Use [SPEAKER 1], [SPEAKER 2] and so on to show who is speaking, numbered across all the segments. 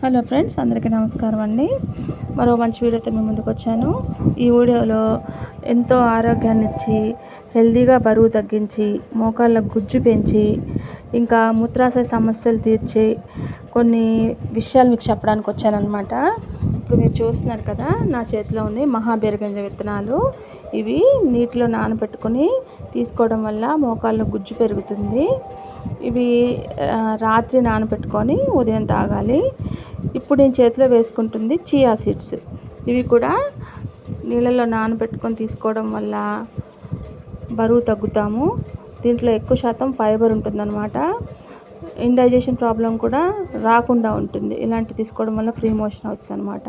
[SPEAKER 1] Hello friends అందరికీ నమస్కారం అండి. మరో మంచి వీడియోతో మేము ముందుకు వచ్చాను. ఈ వీడియోలో ఎంతో ఆరోగ్యాన్ని ఇచ్చి హెల్దీగా బరువు తగ్గించి మోకాళ్ళ గుజ్జు పెంచి ఇంకా మూత్రాశయ సమస్యలు తీర్చి కొన్ని విషయాలు మీకు చెప్పడానికి వచ్చానమాట ఇప్పుడు మీరు చూస్తున్నారు కదా నా చేతిలో ఉన్నాయి మహాబీరగింజ విత్తనాలు. ఇవి నీటిలో నానబెట్టుకొని తీసుకోవడం వల్ల మోకాళ్ళ గుజ్జు పెరుగుతుంది. ఇవి రాత్రి నానబెట్టుకొని ఉదయం తాగాలి. ఇప్పుడు నేను చేతిలో వేసుకుంటుంది చియా సీడ్స్ ఇవి కూడా నీళ్ళల్లో నానబెట్టుకొని తీసుకోవడం వల్ల బరువు తగ్గుతాము. దీంట్లో ఎక్కువ శాతం ఫైబర్ ఉంటుందన్నమాట. ఇండైజెషన్ ప్రాబ్లం కూడా రాకుండా ఉంటుంది. ఇలాంటి తీసుకోవడం వల్ల ఫ్రీ మోషన్ అవుతుంది అనమాట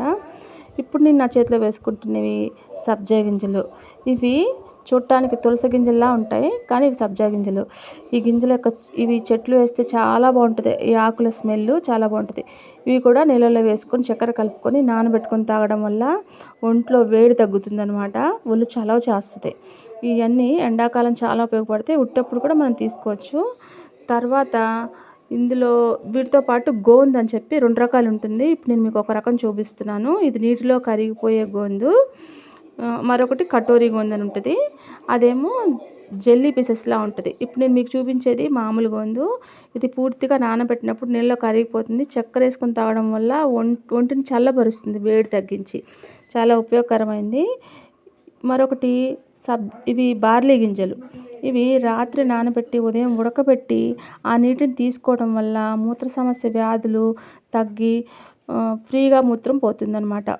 [SPEAKER 1] ఇప్పుడు నేను నా చేతిలో వేసుకుంటున్నవి సబ్జా గింజలు. ఇవి చూడటానికి తులసి గింజల్లా ఉంటాయి కానీ ఇవి సబ్జా గింజలు. ఈ గింజల యొక్క ఇవి చెట్లు వేస్తే చాలా బాగుంటుంది. ఈ ఆకుల స్మెల్ చాలా బాగుంటుంది. ఇవి కూడా నీళ్ళలో వేసుకొని చక్కెర కలుపుకొని నానబెట్టుకొని తాగడం వల్ల ఒంట్లో వేడి తగ్గుతుంది అనమాట ఒళ్ళు చలవ చేస్తుంది. ఇవన్నీ ఎండాకాలం చాలా ఉపయోగపడతాయి. ఉట్టప్పుడు కూడా మనం తీసుకోవచ్చు. తర్వాత ఇందులో వీటితో పాటు గోంద్ అని చెప్పి రెండు రకాలు ఉంటుంది. ఇప్పుడు నేను మీకు ఒక రకం చూపిస్తున్నాను. ఇది నీటిలో కరిగిపోయే గోందు. మరొకటి కటోరీ గోందని అని ఉంటుంది. అదేమో జెల్లీ పీసెస్లా ఉంటుంది. ఇప్పుడు నేను మీకు చూపించేది మామూలు గోందు. ఇది పూర్తిగా నానబెట్టినప్పుడు నీళ్ళలో కరిగిపోతుంది. చక్కెర వేసుకొని తాగడం వల్ల ఒంటిని చల్లబరుస్తుంది వేడి తగ్గించి. చాలా ఉపయోగకరమైంది. మరొకటి సబ్ ఇవి బార్లీ గింజలు. ఇవి రాత్రి నానబెట్టి ఉదయం ఉడకబెట్టి ఆ నీటిని తీసుకోవడం వల్ల మూత్ర సమస్య వ్యాధులు తగ్గి ఫ్రీగా మూత్రం పోతుందన్నమాట.